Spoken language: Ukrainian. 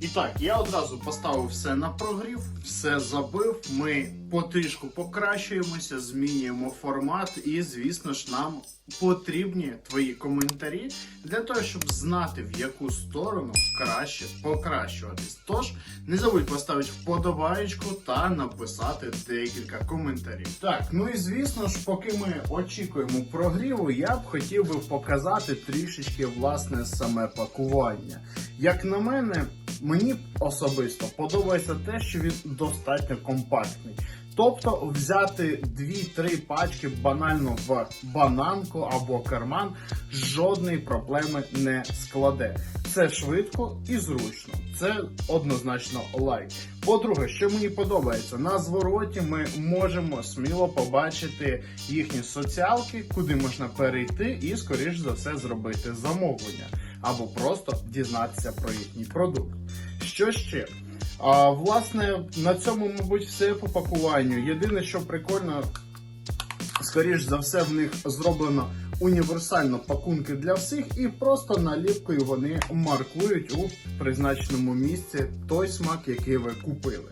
І так, я одразу поставив все на прогрів, все забив. Ми потрішку покращуємося, змінюємо формат, і, звісно ж, нам потрібні твої коментарі для того, щоб знати, в яку сторону краще покращуватись. Тож не забудь поставити вподобаєчку та написати декілька коментарів. Так, ну і звісно ж, поки ми очікуємо прогріву, я б хотів би показати трішечки власне саме пакування. Як на мене, мені особисто подобається те, що він достатньо компактний. Тобто взяти 2-3 пачки банально в бананку або карман жодної проблеми не складе. Це швидко і зручно. Це однозначно лайк. По-друге, що мені подобається, на звороті ми можемо сміло побачити їхні соціалки, куди можна перейти і, скоріш за все, зробити замовлення або просто дізнатися про їхній продукт. Що ще? А, власне, на цьому, мабуть, все по пакуванню. Єдине, що прикольно, скоріш за все, в них зроблено універсально пакунки для всіх, і просто наліпкою вони маркують у призначеному місці той смак, який ви купили.